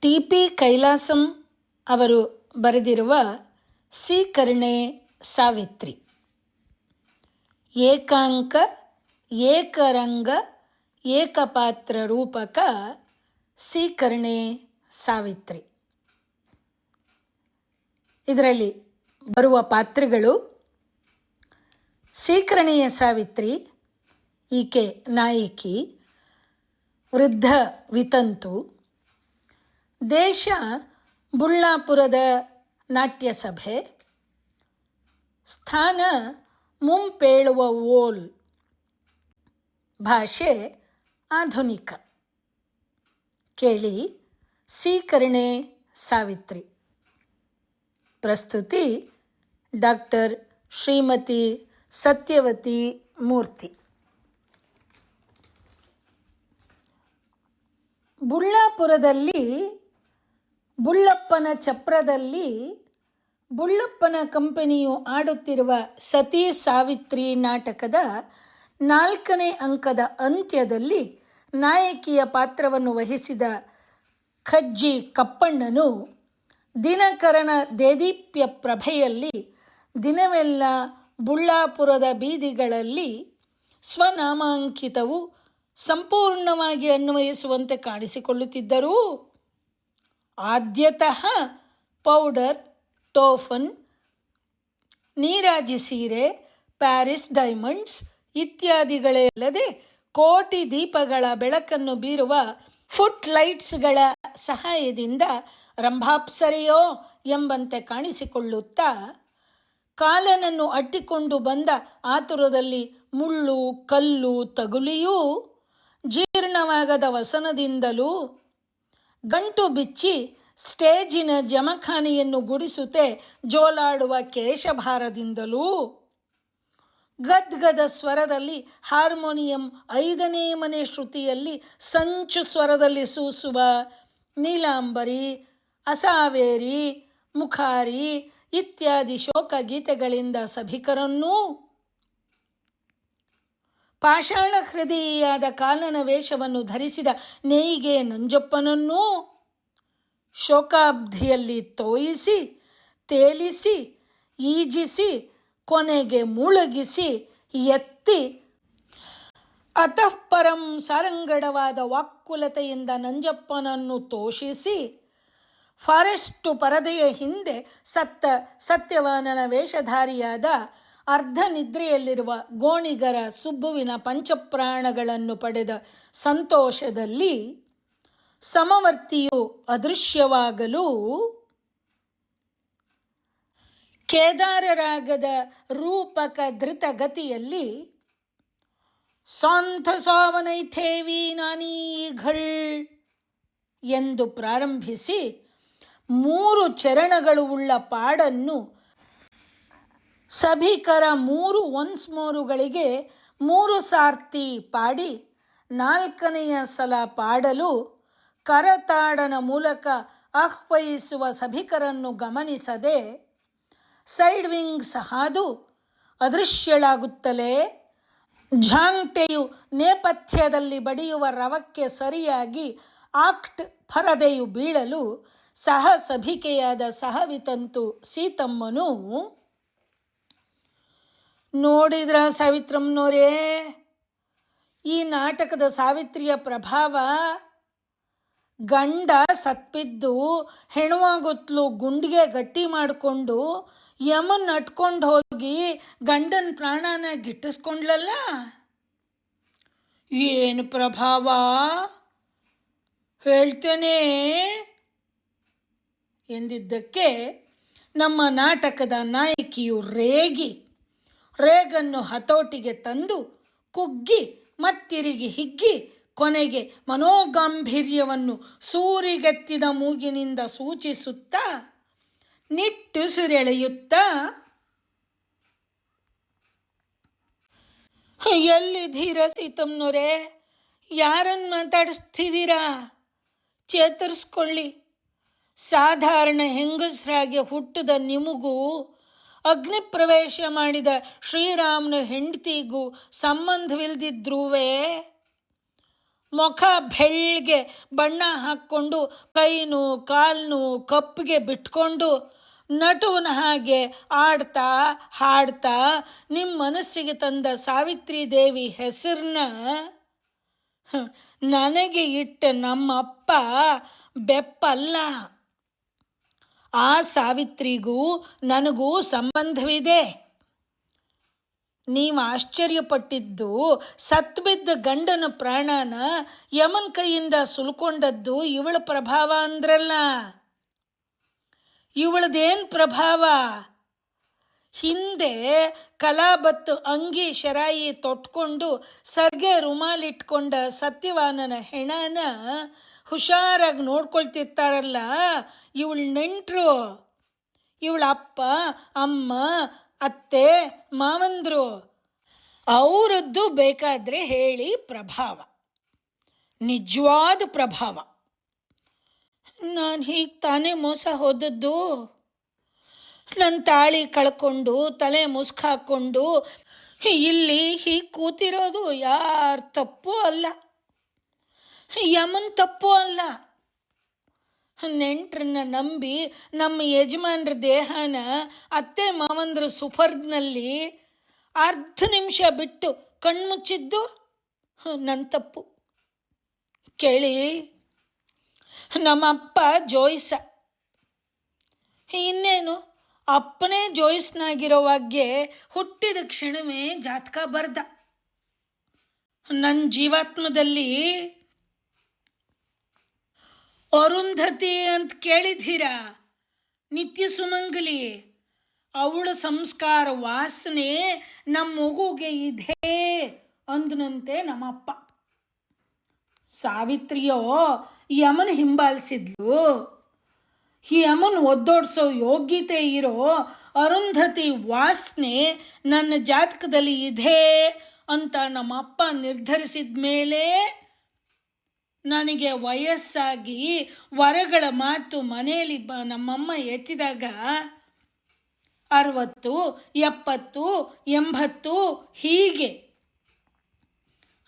T P Kailasam ಅವರು ಬರೆದಿರುವ ಸೀಕರ್ಣೆ ಸಾವಿತ್ರಿ. ಏಕಾಂಕ, ಏಕರಂಗ, ಏಕಪಾತ್ರ ರೂಪಕ ಸೀಕರ್ಣೆ ಸಾವಿತ್ರಿ. ಇದರಲ್ಲಿ ಬರುವ ಪಾತ್ರಗಳು ಸೀಕರಣೆಯ ಸಾವಿತ್ರಿ, ಈಕೆ ನಾಯಕಿ, ವೃದ್ಧ ವಿತಂತು ದೇಶ ಬುಳ್ಳಾಪುರದ ನಾಟ್ಯ ಸಭೆ ಸ್ಥಾನ ಮುಂಪೇಳುವ ಓಲ್. ಭಾಷೆ ಆಧುನಿಕ. ಕೇಳಿ ಸೀಕರಣೆ ಸಾವಿತ್ರಿ. ಪ್ರಸ್ತುತಿ ಡಾಕ್ಟರ್ ಶ್ರೀಮತಿ ಸತ್ಯವತಿ ಮೂರ್ತಿ. ಬುಳ್ಳಾಪುರದಲ್ಲಿ ಬುಳ್ಳಪ್ಪನ ಚಪ್ರದಲ್ಲಿ ಬುಳ್ಳಪ್ಪನ ಕಂಪನಿಯು ಆಡುತ್ತಿರುವ ಸತಿ ಸಾವಿತ್ರಿ ನಾಟಕದ ನಾಲ್ಕನೇ ಅಂಕದ ಅಂತ್ಯದಲ್ಲಿ ನಾಯಕಿಯ ಪಾತ್ರವನ್ನು ವಹಿಸಿದ ಖಜ್ಜಿ ಕಪ್ಪಣ್ಣನು ದಿನಕರನ ದೇದೀಪ್ಯ ಪ್ರಭೆಯಲ್ಲಿ ದಿನವೆಲ್ಲ ಬುಳ್ಳಾಪುರದ ಬೀದಿಗಳಲ್ಲಿ ಸ್ವನಾಮಾಂಕಿತವು ಸಂಪೂರ್ಣವಾಗಿ ಅನ್ವಯಿಸುವಂತೆ ಕಾಣಿಸಿಕೊಳ್ಳುತ್ತಿದ್ದರೂ. ಆದ್ಯತಃ ಪೌಡರ್, ಟೋಫನ್, ನೀರಾಜಿ ಸೀರೆ, ಪ್ಯಾರಿಸ್ ಡೈಮಂಡ್ಸ್ ಇತ್ಯಾದಿಗಳೇ ಕೋಟಿ ದೀಪಗಳ ಬೆಳಕನ್ನು ಬೀರುವ ಫುಟ್ ಲೈಟ್ಸ್ಗಳ ಸಹಾಯದಿಂದ ರಂಭಾಪ್ಸರೆಯೋ ಎಂಬಂತೆ ಕಾಣಿಸಿಕೊಳ್ಳುತ್ತಾ ಕಾಲನನ್ನು ಅಟ್ಟಿಕೊಂಡು ಬಂದ ಆತುರದಲ್ಲಿ ಮುಳ್ಳು, ಕಲ್ಲು, ತಗುಲಿಯೂ ಜೀರ್ಣವಾಗದ ವಸನದಿಂದಲೂ ಗಂಟು ಬಿಚ್ಚಿ ಸ್ಟೇಜಿನ ಜಮಖಾನೆಯನ್ನು ಗುಡಿಸುತ್ತೆ ಜೋಲಾಡುವ ಕೇಶಭಾರದಿಂದಲೂ. ಗದ್ಗದ ಸ್ವರದಲ್ಲಿ ಹಾರ್ಮೋನಿಯಂ ಐದನೇ ಮನೆ ಶ್ರುತಿಯಲ್ಲಿ ಸಂಚು ಸ್ವರದಲ್ಲಿ ಸೂಸುವ ನೀಲಾಂಬರಿ, ಅಸಾವೇರಿ, ಮುಖಾರಿ ಇತ್ಯಾದಿ ಶೋಕ ಗೀತೆಗಳಿಂದ ಸಭಿಕರನ್ನೂ ಪಾಷಾಣ ಹೃದಯಿಯಾದ ಕಾಲನ ವೇಷವನ್ನು ಧರಿಸಿದ ನೇಯಿಗೆ ನಂಜಪ್ಪನನ್ನೂ ಶೋಕಾಬ್ಧಿಯಲ್ಲಿ ತೋಯಿಸಿ, ತೇಲಿಸಿ, ಈಜಿಸಿ, ಕೊನೆಗೆ ಮುಳುಗಿಸಿ, ಎತ್ತಿ ಅತಃಪರಂ ಸಾರಂಗಡವಾದ ವಾಕ್ಕುಲತೆಯಿಂದ ನಂಜಪ್ಪನನ್ನು ತೋಷಿಸಿ, ಫಾರೆಸ್ಟು ಪರದೆಯ ಹಿಂದೆ ಸತ್ತ ಸತ್ಯವಾನನ ವೇಷಧಾರಿಯಾದ ಅರ್ಧ ನಿದ್ರೆಯಲ್ಲಿರುವ ಗೋಣಿಗರ ಸುಬ್ಬುವಿನ ಪಂಚಪ್ರಾಣಗಳನ್ನು ಪಡೆದ ಸಂತೋಷದಲ್ಲಿ ಸಮವರ್ತಿಯು ಅದೃಶ್ಯವಾಗಲು ಕೇದಾರರಾಗದ ರೂಪಕ ಧೃತಗತಿಯಲ್ಲಿ, ಸಾಂಥ ಸಾವನೈಥೇವಿ ನಾನೀಘಳ್ ಎಂದು ಪ್ರಾರಂಭಿಸಿ ಮೂರು ಚರಣಗಳು ಉಳ್ಳ ಪಾಡನ್ನು ಸಭಿಕರ ಮೂರು ಒನ್ಸ್ ಮೂರುಗಳಿಗೆ ಮೂರು ಸಾರ್ತಿ ಪಾಡಿ, ನಾಲ್ಕನೆಯ ಸಲ ಪಾಡಲು ಕರತಾಡನ ಮೂಲಕ ಆಹ್ವಯಿಸುವ ಸಭಿಕರನ್ನು ಗಮನಿಸದೆ ಸೈಡ್ ವಿಂಗ್ಸ್ ಹಾದು ಅದೃಶ್ಯಳಾಗುತ್ತಲೇ ಝಾಂಗ್ತೆಯು ನೇಪಥ್ಯದಲ್ಲಿ ಬಡಿಯುವ ರವಕ್ಕೆ ಸರಿಯಾಗಿ ಆಕ್ಟ್ ಪರದೆಯು ಬೀಳಲು ಸಹ ಸಭಿಕೆಯಾದ ಸಹವಿತಂತು ಸೀತಮ್ಮನು ನೋಡಿದ್ರ ಸಾವಿತ್ರಮ್ಮನವರೇ ಈ ನಾಟಕದ ಸಾವಿತ್ರಿಯ ಪ್ರಭಾವ ಗಂಡ ಸತ್ತಿದ್ದು ಹೆಣವಾಗುತ್ತಲು ಗುಂಡಿಗೆ ಗಟ್ಟಿ ಮಾಡಿಕೊಂಡು ಯಮನ್ ನಟ್ಕೊಂಡು ಹೋಗಿ ಗಂಡನ ಪ್ರಾಣನ ಗಿಟ್ಟಿಸ್ಕೊಂಡ್ಲಲ್ಲ? ಏನು ಪ್ರಭಾವ? ಹೇಳ್ತೇನೆ ಎಂದಿದ್ದಕ್ಕೆ ನಮ್ಮ ನಾಟಕದ ನಾಯಕಿಯು ರೇಗಿ. ರೇಗನ್ನು ಹತೋಟಿಗೆ ತಂದು ಕುಗ್ಗಿ ಮತ್ತಿರುಗಿ ಹಿಗ್ಗಿ ಕೊನೆಗೆ ಮನೋಗಾಂಭೀರ್ಯವನ್ನು ಸೂರಿಗೆತ್ತಿದ ಮೂಗಿನಿಂದ ಸೂಚಿಸುತ್ತಾ ನಿಟ್ಟುಸಿರೆಳೆಯುತ್ತಾ ಎಲ್ಲಿ ಧೀರ ಸೀತಮ್ನವರೇ ಯಾರನ್ನು ಮಾತಾಡಿಸ್ತಿದ್ದೀರಾ ಚೇತರಿಸ್ಕೊಳ್ಳಿ. ಸಾಧಾರಣ ಹೆಂಗಸರಾಗಿ ಹುಟ್ಟಿದ ನಿಮಗೂ ಅಗ್ನಿ ಪ್ರವೇಶ ಮಾಡಿದ ಶ್ರೀರಾಮನ ಹೆಂಡತಿಗೂ ಸಂಬಂಧವಿಲ್ದಿದ್ರೂ ಮುಖ ಬೆಳ್ಗೆ ಬಣ್ಣ ಹಾಕ್ಕೊಂಡು ಕೈನು ಕಾಲ್ನು ಕಪ್ಪಿಗೆ ಬಿಟ್ಕೊಂಡು ನಟುವನ ಹಾಗೆ ಆಡ್ತಾ ಹಾಡ್ತಾ ನಿಮ್ಮ ಮನಸ್ಸಿಗೆ ತಂದ ಸಾವಿತ್ರಿ ದೇವಿ ಹೆಸರನ್ನ ನನಗೆ ಇಟ್ಟ ನಮ್ಮಪ್ಪ ಬೆಪ್ಪಲ್ಲ. ಆ ಸಾವಿತ್ರಿಗೂ ನನಗೂ ಸಂಬಂಧವಿದೆ. ನೀವು ಆಶ್ಚರ್ಯಪಟ್ಟಿದ್ದು, ಸತ್ಬಿದ್ದ ಗಂಡನ ಪ್ರಾಣನ ಯಮನ್ ಕೈಯಿಂದ ಸುಲ್ಕೊಂಡದ್ದು ಇವಳ ಪ್ರಭಾವ ಅಂದ್ರಲ್ಲ. ಇವಳದೇನ್ ಪ್ರಭಾವ? ಹಿಂದೆ ಕಲಾಬತ್ತು ಅಂಗಿ ಶರಾಯಿ ತೊಟ್ಕೊಂಡು ಸರ್ಗೆ ರುಮಾಲಿಟ್ಕೊಂಡ ಸತ್ಯವಾನನ ಹೆಣನ ಹುಷಾರಾಗಿ ನೋಡ್ಕೊಳ್ತಿರ್ತಾರಲ್ಲ ಇವಳ ನೆಂಟರು. ಇವಳ ಅಪ್ಪ, ಅಮ್ಮ, ಅತ್ತೆ, ಮಾವಂದ್ರು. ಅವರದ್ದು ಬೇಕಾದರೆ ಹೇಳಿ ಪ್ರಭಾವ. ನಿಜವಾದ ಪ್ರಭಾವ. ನಾನು ಹೀಗೆ ತಾನೇ ಮೋಸ ಹೋದದ್ದು. ನನ್ನ ತಾಳಿ ಕಳ್ಕೊಂಡು, ತಲೆ ಮುಸ್ಕಾಕೊಂಡು ಇಲ್ಲಿ ಹೀಗೆ ಕೂತಿರೋದು ಯಾರ ತಪ್ಪು ಅಲ್ಲ. ಯಮನ್ ತಪ್ಪು ಅಲ್ಲ. ನೆಂಟ್ರನ್ನ ನಂಬಿ ನಮ್ಮ ಯಜಮಾನ್ರ ದೇಹನ ಅತ್ತೆ ಮಾವಂದ್ರ ಸುಫರ್ದ್ನಲ್ಲಿ ಅರ್ಧ ನಿಮಿಷ ಬಿಟ್ಟು ಕಣ್ಮುಚ್ಚಿದ್ದು ನನ್ನ ತಪ್ಪು. ಕೇಳಿ ನಮ್ಮಪ್ಪ ಜೋಯ್ಸ. ಇನ್ನೇನು, ಅಪ್ಪನೇ ಜೋಯಿಸ್ನಾಗಿರೋವಾಗೆ ಹುಟ್ಟಿದ ಕ್ಷಣವೇ ಜಾತಕ ಬರ್ದ. ನನ್ನ ಜೀವಾತ್ಮದಲ್ಲಿ ಅರುಂಧತಿ ಅಂತ ಕೇಳಿದ್ದೀರಾ? ನಿತ್ಯ ಸುಮಂಗಲಿ, ಅವಳ ಸಂಸ್ಕಾರ ವಾಸನೆ ನಮ್ಮ ಮಗುಗೆ ಇದೆ ಅಂದನಂತೆ ನಮ್ಮಪ್ಪ. ಸಾವಿತ್ರಿಯೋ, ಯಮನ ಹಿಂಬಾಲಿಸಿದ್ಲು. ಯಮನ್ ಒದ್ದೋಡ್ಸೋ ಯೋಗ್ಯತೆ ಇರೋ ಅರುಂಧತಿ ವಾಸನೆ ನನ್ನ ಜಾತಕದಲ್ಲಿ ಇದೆ ಅಂತ ನಮ್ಮಪ್ಪ ನಿರ್ಧರಿಸಿದ ಮೇಲೆ ನನಗೆ ವಯಸ್ಸಾಗಿ ವರಗಳ ಮಾತು ಮನೆಯಲ್ಲಿ ಬ ನಮ್ಮಮ್ಮ ಎತ್ತಿದಾಗ ಅರವತ್ತು, ಎಪ್ಪತ್ತು, ಎಂಬತ್ತು, ಹೀಗೆ.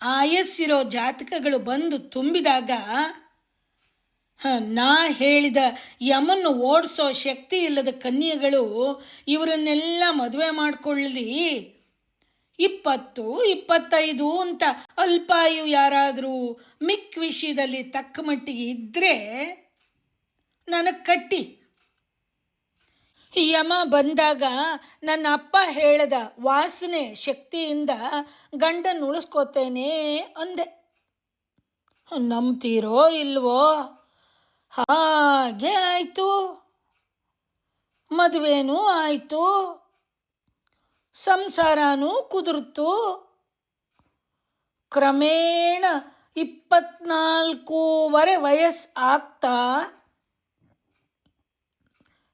ಆಯಸ್ಸಿರೋ ಜಾತಕಗಳು ಬಂದು ತುಂಬಿದಾಗ ನಾ ಹೇಳಿದ ಯಮನ್ನು ಓಡಿಸೋ ಶಕ್ತಿ ಇಲ್ಲದ ಕನ್ಯೆಗಳು ಇವರನ್ನೆಲ್ಲ ಮದುವೆ ಮಾಡ್ಕೊಳ್ಳಿ ಇಪ್ಪತ್ತು, ಇಪ್ಪತ್ತೈದು ಅಂತ ಅಲ್ಪಾಯು ಯಾರಾದರೂ ಮಿಕ್ ವಿಷಯದಲ್ಲಿ ತಕ್ಕ ಮಟ್ಟಿಗೆ ಇದ್ದರೆ ನನಗೆ ಕಟ್ಟಿ. ಯಮ ಬಂದಾಗ ನನ್ನ ಅಪ್ಪ ಹೇಳ್ದ ವಾಸನೆ ಶಕ್ತಿಯಿಂದ ಗಂಡನ್ನು ಉಳಿಸ್ಕೋತೇನೆ ಅಂದೆ. ನಂಬ್ತೀರೋ ಇಲ್ವೋ? ಹಾಗೆ ಆಯಿತು. ಮದುವೆನೂ ಆಯಿತು. ಸಂಸಾರನೂ ಕುದುರ್ತು. ಕ್ರಮೇಣ ಇಪ್ಪತ್ನಾಲ್ಕೂವರೆ ವಯಸ್ಸು ಆಗ್ತಾ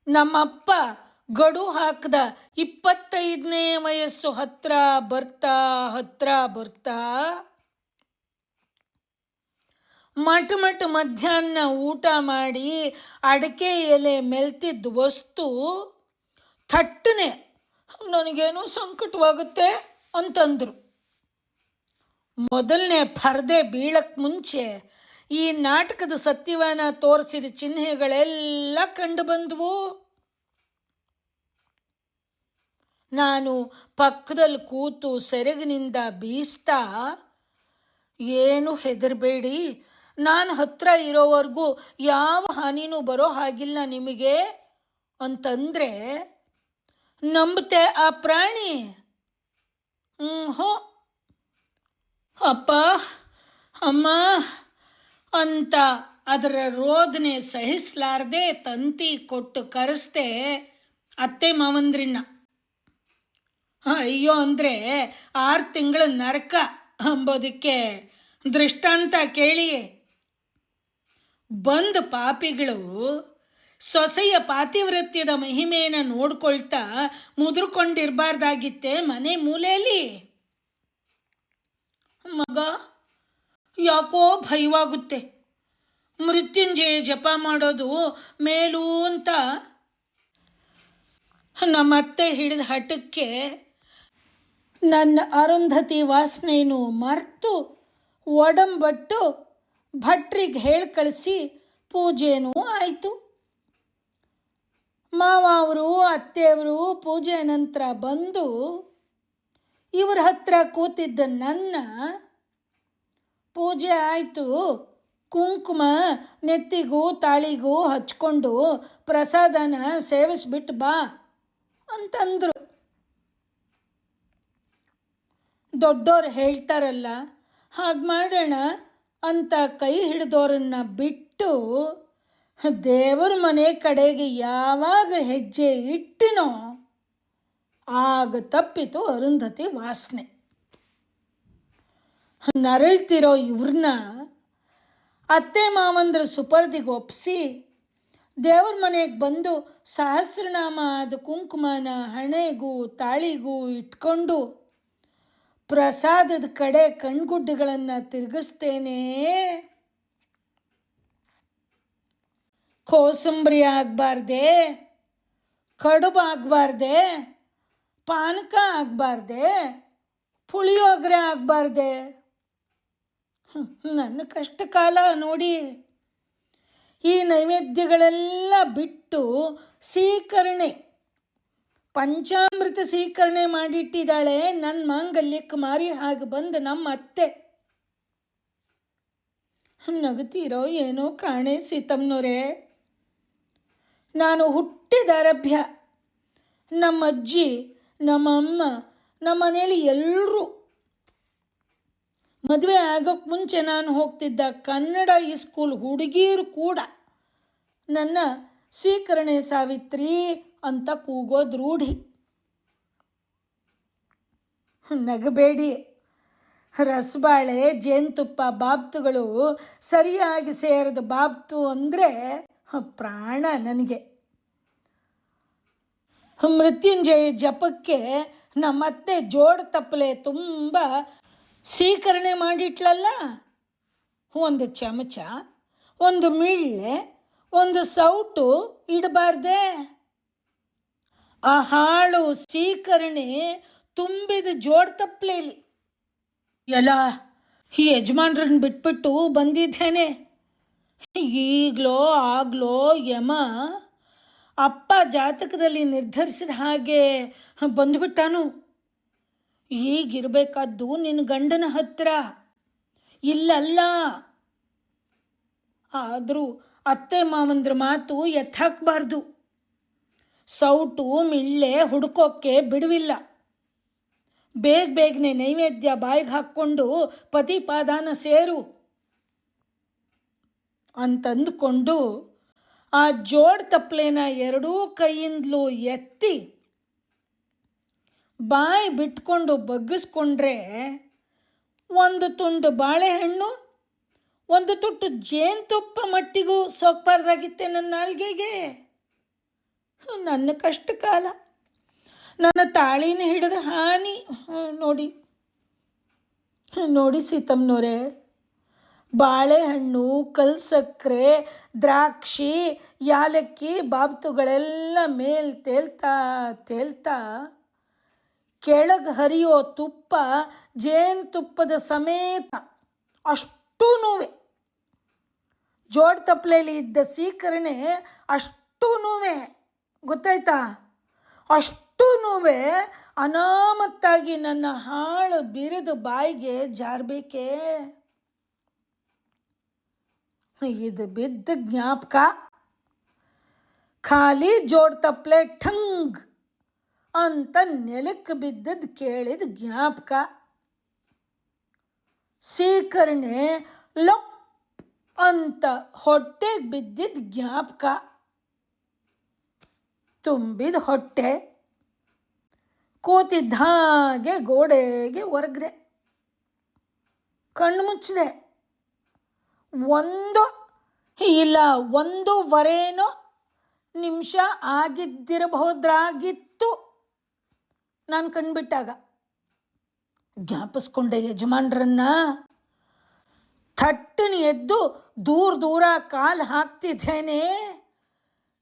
ನಮ್ಮಪ್ಪ ಗಡು ಹಾಕ್ದ ಇಪ್ಪತ್ತೈದನೇ ವಯಸ್ಸು ಹತ್ರ ಬರ್ತಾ ಹತ್ರ ಬರ್ತಾ ಮಟ್ ಮಟ್ ಮಧ್ಯಾಹ್ನ ಊಟ ಮಾಡಿ ಅಡಿಕೆ ಎಲೆ ಮೆಲ್ತಿದ್ದ ವಸ್ತು ಥಟ್ಟನೆ ನನಗೇನೋ ಸಂಕಟವಾಗುತ್ತೆ ಅಂತಂದರು. ಮೊದಲನೇ ಪರದೆ ಬೀಳಕ್ಕೆ ಮುಂಚೆ ಈ ನಾಟಕದ ಸತ್ಯವಾನ ತೋರಿಸಿದ ಚಿಹ್ನೆಗಳೆಲ್ಲ ಕಂಡು ಬಂದವು. ನಾನು ಪಕ್ಕದಲ್ಲಿ ಕೂತು ಸೆರಗಿನಿಂದ ಬೀಸ್ತಾ, ಏನು ಹೆದರಬೇಡಿ, ನಾನು ಹತ್ರ ಇರೋವರೆಗೂ ಯಾವ ಹಾನಿನೂ ಬರೋ ಹಾಗಿಲ್ಲ ನಿಮಗೆ ಅಂತಂದರೆ ನಂಬತೆ ಆ ಪ್ರಾಣಿ. ಹೋ ಅಪ್ಪ, ಅಮ್ಮ, ಅಂತ ಅದರ ರೋದನೆ ಸಹಿಸಲಾರ್ದೆ ತಂತಿ ಕೊಟ್ಟು ಕರೆಸ್ದೆ ಅತ್ತೆ ಮಾವಂದ್ರಿನ್ನ. ಅಯ್ಯೋ ಅಂದರೆ ಆರು ತಿಂಗಳ ನರಕ ಅಂಬೋದಕ್ಕೆ ದೃಷ್ಟಾಂತ ಕೇಳಿ ಬಂದ ಪಾಪಿಗಳು ಸೊಸೆಯ ಪಾತಿವೃತ್ಯದ ಮಹಿಮೆಯನ್ನು ನೋಡ್ಕೊಳ್ತಾ ಮುದುರ್ಕೊಂಡಿರಬಾರ್ದಾಗಿತ್ತೆ ಮನೆ ಮೂಲೆಯಲ್ಲಿ. ಮಗ, ಯಾಕೋ ಭಯವಾಗುತ್ತೆ. ಮೃತ್ಯುಂಜಯ ಜಪ ಮಾಡೋದು ಮೇಲು ಅಂತ. ನಮ್ಮತ್ತೆ ಹಿಡಿದ ಹಠಕ್ಕೆ ನನ್ನ ಅರುಂಧತಿ ವಾಸನೆಯನ್ನು ಮರೆತು ಒಡಂಬಟ್ಟು ಭಟ್ರಿಗೆ ಹೇಳಿ ಕಳಿಸಿ ಪೂಜೆನೂ ಆಯಿತು. ಮಾವ ಅವರು ಅತ್ತೆಯವರು ಪೂಜೆ ನಂತರ ಬಂದು ಇವ್ರ ಹತ್ರ ಕೂತಿದ್ದ ನನ್ನ ಪೂಜೆ ಆಯಿತು. ಕುಂಕುಮ ನೆತ್ತಿಗೂ ತಾಳಿಗೂ ಹಚ್ಕೊಂಡು ಪ್ರಸಾದನ ಸೇವಿಸ್ಬಿಟ್ಟು ಬಾ ಅಂತಂದರು. ದೊಡ್ಡೋರು ಹೇಳ್ತಾರಲ್ಲ, ಹಾಗೆ ಮಾಡೋಣ ಅಂತ ಕೈ ಹಿಡಿದೋರನ್ನ ಬಿಟ್ಟು ದೇವರ ಮನೆ ಕಡೆಗೆ ಯಾವಾಗ ಹೆಜ್ಜೆ ಇಟ್ಟಿನೋ ಆಗ ತಪ್ಪಿತು ಅರುಂಧತಿ ವಾಸನೆ. ನರಳ್ತಿರೋ ಇವ್ರನ್ನ ಅತ್ತೆ ಮಾವಂದ್ರ ಸುಪರ್ದಿಗೆ ಒಪ್ಪಿಸಿ ದೇವ್ರ ಮನೆಗೆ ಬಂದು ಸಹಸ್ರನಾಮ ಕುಂಕುಮನ ಹಣೆಗೂ ತಾಳಿಗೂ ಇಟ್ಕೊಂಡು ಪ್ರಸಾದದ ಕಡೆ ಕಣ್ಗುಡ್ಡುಗಳನ್ನು ತಿರುಗಿಸ್ತೇನೆ ಕೋಸಂಬರಿ ಆಗಬಾರ್ದೆ, ಕಡುಬು ಆಗಬಾರ್ದೆ, ಪಾನಕ ಆಗಬಾರ್ದೆ, ಪುಳಿಯೋಗರೆ ಆಗಬಾರ್ದೆ. ನನ್ನ ಕಷ್ಟ ಕಾಲ ನೋಡಿ ಈ ನೈವೇದ್ಯಗಳೆಲ್ಲ ಬಿಟ್ಟು ಸೀಕರಣೆ ಪಂಚಾಮೃತ ಸೀಕರಣೆ ಮಾಡಿಟ್ಟಿದ್ದಾಳೆ ನನ್ನ ಮಾಂಗಲ್ಯಕ್ಕೆ ಮಾರಿ ಹಾಗೆ ಬಂದು ನಮ್ಮ ಅತ್ತೆ. ನಗುತ್ತೀರೋ ಏನೋ ಕಾಣೆ ಸೀತಮ್ಮನವರೇ. ನಾನು ಹುಟ್ಟಿದ ಅರಭ್ಯ. ನಮ್ಮ ಅಜ್ಜಿ ನಮ್ಮಮ್ಮ ನಮ್ಮ ಮನೇಲಿ ಎಲ್ಲರೂ ಮದುವೆ ಆಗೋಕ್ಕೆ ಮುಂಚೆ ನಾನು ಹೋಗ್ತಿದ್ದ ಕನ್ನಡ ಈ ಸ್ಕೂಲ್ ಹುಡುಗಿಯರು ಕೂಡ ನನ್ನ ಸ್ವೀಕರಣೆ ಸಾವಿತ್ರಿ ಅಂತ ಕೂಗೋದು ರೂಢಿ ನಗಬೇಡಿ. ರಸಬಾಳೆ, ಜೇನುತುಪ್ಪ, ಬಾಬ್ತುಗಳು ಸರಿಯಾಗಿ ಸೇರಿದ ಬಾಬ್ತು ಅಂದರೆ ಪ್ರಾಣ ನನಗೆ. ಮೃತ್ಯುಂಜಯ ಜಪಕ್ಕೆ ನಮ್ಮತ್ತೆ ಜೋಡ್ ತಪ್ಪಲೆ ತುಂಬ ಸ್ವೀಕರಣೆ ಮಾಡಿಟ್ಲಲ್ಲ? ಒಂದು ಚಮಚ, ಒಂದು ಮಿಳ್ಳೆ, ಒಂದು ಸೌಟು ಇಡಬಾರ್ದೆ? ಆ ಹಾಳು ಸ್ವೀಕರಣೆ ತುಂಬಿದ ಜೋಡ್ ತಪ್ಪಲೇಲಿ. ಎಲ್ಲ ಈ ಯಜಮಾನ್ರನ್ನ ಬಿಟ್ಬಿಟ್ಟು ಬಂದಿದ್ದೇನೆ. ಈಗಲೋ ಆಗ್ಲೋ ಯಮ. ಅಪ್ಪ ಜಾತಕದಲ್ಲಿ ನಿರ್ಧರಿಸಿದ ಹಾಗೆ ಬಂದುಬಿಟ್ಟಾನು. ಈಗಿರಬೇಕಾದ್ದು ನಿನ್ನ ಗಂಡನ ಹತ್ರ. ಇಲ್ಲಲ್ಲ. ಆದರೂ ಅತ್ತೆ ಮಾವಂದ್ರ ಮಾತು ಎತ್ತಾಕಬಾರ್ದು. ಸೌಟು ಮಿಳ್ಳೆ ಹುಡುಕೋಕ್ಕೆ ಬಿಡುವಿಲ್ಲ. ಬೇಗ ಬೇಗನೆ ನೈವೇದ್ಯ ಬಾಯಿಗೆ ಹಾಕ್ಕೊಂಡು ಪತಿಪಾದಾನ ಸೇರು. ಅಂತಂದುಕೊಂಡು ಆ ಜೋಡ್ ತಪ್ಪಲೆನ ಎರಡೂ ಕೈಯಿಂದಲೂ ಎತ್ತಿ ಬಾಯಿ ಬಿಟ್ಕೊಂಡು ಬಗ್ಗಿಸ್ಕೊಂಡ್ರೆ ಒಂದು ತುಂಡು ಬಾಳೆಹಣ್ಣು, ಒಂದು ತುಟ್ಟು ಜೇನುತುಪ್ಪ ಮಟ್ಟಿಗೂ ಸೋಕ್ಬಾರ್ದಾಗಿತ್ತೆ ನನ್ನ ನಾಲ್ಗೆಗೆ. ನನ್ನ ಕಷ್ಟ ಕಾಲ ನನ್ನ ತಾಳಿನ ಹಿಡಿದ ಹಾನಿ. ನೋಡಿ. ನೋಡಿ ಸೀತಮ್ಮನವರೇ. ಬಾಳೆಹಣ್ಣು ಕಲ್ಸಕ್ಕರೆ ದ್ರಾಕ್ಷಿ, ಯಾಲಕ್ಕಿ ಬಾಬ್ತುಗಳೆಲ್ಲ ಮೇಲ್ ತೇಲ್ತಾ ತೇಲ್ತಾ ಕೆಳಗೆ ಹರಿಯೋ ತುಪ್ಪ ಜೇನುತುಪ್ಪದ ಸಮೇತ ಅಷ್ಟು ನೋವೆ. ಜೋಡ್ ತಪ್ಪಲೆಯಲ್ಲಿ ಇದ್ದ ಸೀಕರಣೆ ಅಷ್ಟು ನೋವೆ. ಗೊತ್ತಾಯ್ತಾ? ಅಷ್ಟು ನೋವೆ. ಅನಾಮತ್ತಾಗಿ ನನ್ನ ಹಾಳು ಬಿರಿದು ಬಾಯಿಗೆ ಜಾರಬೇಕೇ? ಇದು ಬಿದ್ದ ಜ್ಞಾಪಕ ಖಾಲಿ ಜೋಡ್ ತಪ್ಪಲೆ ಠಂಗ್ ಅಂತ ನೆಲಕ್ಕೆ ಬಿದ್ದದ್ದು ಕೇಳಿದ ಜ್ಞಾಪಕ ಸೀಕರಣೆ ಲಪ್ ಅಂತ ಹೊಟ್ಟೆಗೆ ಬಿದ್ದಿದ್ದ ಜ್ಞಾಪಕ ತುಂಬಿದ ಹೊಟ್ಟೆ ಕೂತಿದ್ದ ಹಾಗೆ ಗೋಡೆಗೆ ಒರಗಿದೆ ಕಣ್ಣು ಮುಚ್ಚಿದೆ ಒಂದು ಇಲ್ಲ, ಒಂದೂವರೆನೋ ನಿಮಿಷ ಆಗಿದ್ದಿರಬಹುದಾಗಿತ್ತು ನಾನು ಕಂಡುಬಿಟ್ಟಾಗ ಜ್ಞಾಪಿಸ್ಕೊಂಡೆ ಯಜಮಾನ್ರನ್ನ. ಥಟ್ಟನ್ ಎದ್ದು ದೂರ ದೂರ ಕಾಲು ಹಾಕ್ತಿದ್ದೇನೆ.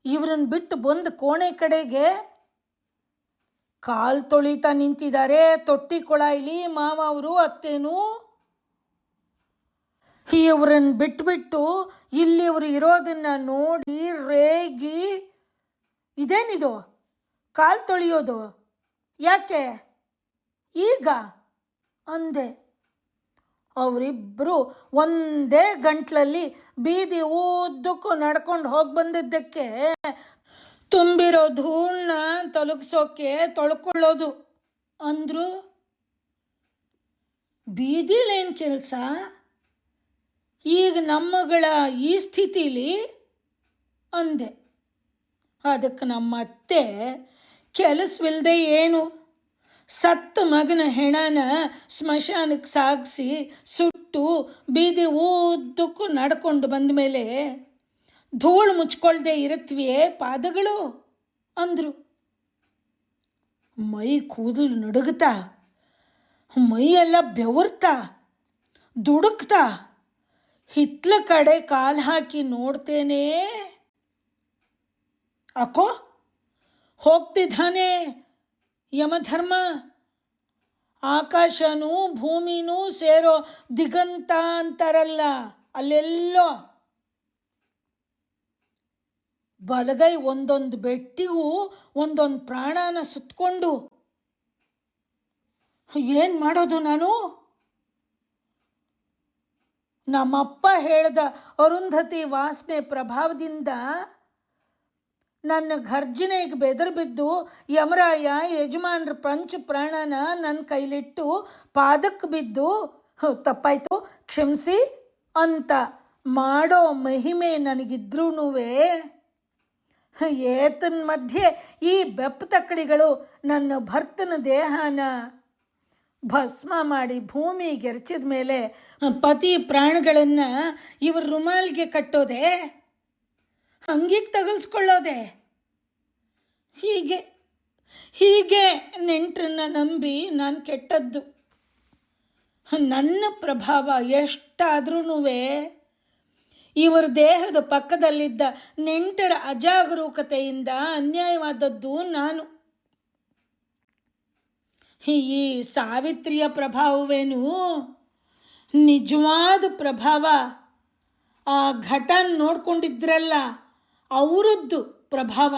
ಇವ್ರನ್ನ ಬಿಟ್ಟು ಬಂದು ಕೋಣೆ ಕಡೆಗೆ ಕಾಲು ತೊಳಿತಾ ನಿಂತಿದ್ದಾರೆ. ತೊಟ್ಟಿ ಕೊಳಾಯಿಲಿ ಮಾವ ಅವರು, ಅತ್ತೇನು. ಇವ್ರನ್ನ ಬಿಟ್ಬಿಟ್ಟು ಇಲ್ಲಿ ಇವ್ರು ಇರೋದನ್ನ ನೋಡಿ ರೇಗಿ, ಇದೇನಿದು? ಕಾಲು ತೊಳೆಯೋದು? ಯಾಕೆ? ಈಗ? ಅಂದೆ. ಅವರಿಬ್ಬರು ಒಂದೇ ಗಂಟ್ಲಲ್ಲಿ ಬೀದಿ ಉದ್ದಕ್ಕೂ ನಡ್ಕೊಂಡು ಹೋಗಿ ಬಂದಿದ್ದಕ್ಕೆ ತುಂಬಿರೋ ಧೂಳನ್ನ ತೊಲಗಿಸೋಕೆ ತೊಳ್ಕೊಳ್ಳೋದು ಅಂದ್ರು. ಬೀದಿಲೇನು ಕೆಲಸ? ಈಗ ನಮ್ಮಗಳ ಈ ಸ್ಥಿತಿಲಿ ಅಂದೆ. ಅದಕ್ಕೆ ನಮ್ಮ ಅತ್ತೆ ಕೆಲಸವಿಲ್ಲದೆ ಏನು? ಸತ್ತ ಮಗನ ಹೆಣನ ಸ್ಮಶಾನಕ್ಕೆ ಸಾಗಿಸಿ ಸುಟ್ಟು ಬೀದಿ ಉದ್ದಕ್ಕೂ ನಡ್ಕೊಂಡು ಬಂದ ಮೇಲೆ ಧೂಳು ಮುಚ್ಕೊಳ್ದೆ ಇರುತ್ತವೆಯೇ ಪಾದಗಳು ಅಂದರು. ಮೈ ಕೂದಲು ನಡುಗುತ್ತಾ, ಮೈಯೆಲ್ಲ ಬೆವರ್ತಾ, ದುಡುಕ್ತಾ ಹಿತ್ಲ ಕಡೆ ಕಾಲು ಹಾಕಿ ನೋಡ್ತೇನೆ. ಅಕೋ, ಹೋಗ್ತಿದ್ದಾನೆ ಯಮಧರ್ಮ. ಆಕಾಶನೂ ಭೂಮಿನೂ ಸೇರೋ ದಿಗಂತ ಅಂತಾರಲ್ಲ, ಅಲ್ಲೆಲ್ಲೋ. ಬಲಗೈ ಒಂದೊಂದು ಬೆಟ್ಟಿಗೂ ಒಂದೊಂದು ಪ್ರಾಣನ ಸುತ್ತಕೊಂಡು ಏನು ಮಾಡೋದು ನಾನು? ನಮ್ಮಪ್ಪ ಹೇಳ್ದ ಅರುಂಧತಿ ವಾಸನೆ ಪ್ರಭಾವದಿಂದ ನನ್ನ ಘರ್ಜನೆಗೆ ಬೆದರು ಬಿದ್ದು, ಯಮರಾಯ, ಯಜಮಾನ್ರ ಪಂಚ ಪ್ರಾಣನ ನನ್ನ ಕೈಲಿಟ್ಟು ಪಾದಕ್ಕೆ ಬಿದ್ದು ತಪ್ಪಾಯ್ತು, ಕ್ಷಮಿಸಿ ಅಂತ ಮಾಡೋ ಮಹಿಮೆ ನನಗಿದ್ರೂ ಏತನ್ ಮಧ್ಯೆ ಈ ಬೆಪ್ಪ ತಕ್ಕಡಿಗಳು ನನ್ನ ಭರ್ತನ ದೇಹನ ಭಸ್ಮ ಮಾಡಿ ಭೂಮಿ ಗೆರ್ಚಿದ ಮೇಲೆ ಪತಿ ಪ್ರಾಣಗಳನ್ನು ಇವರು ರುಮಾಲ್ಗೆ ಕಟ್ಟೋದೆ ಹಂಗಿಗೆ ತಗಲ್ಸ್ಕೊಳ್ಳೋದೆ. ಹೀಗೆ ಹೀಗೆ ನೆಂಟರನ್ನ ನಂಬಿ ನಾನು ಕೆಟ್ಟದ್ದು. ನನ್ನ ಪ್ರಭಾವ ಎಷ್ಟಾದ್ರೂ ಇವರ ದೇಹದ ಪಕ್ಕದಲ್ಲಿದ್ದ ನೆಂಟರ ಅಜಾಗರೂಕತೆಯಿಂದ ಅನ್ಯಾಯವಾದದ್ದು ನಾನು. ಈ ಸಾವಿತ್ರಿಯ ಪ್ರಭಾವವೇನು? ನಿಜವಾದ ಪ್ರಭಾವ. ಆ ಘಟನ್ ನೋಡ್ಕೊಂಡಿದ್ರಲ್ಲ ಅವರದ್ದು ಪ್ರಭಾವ.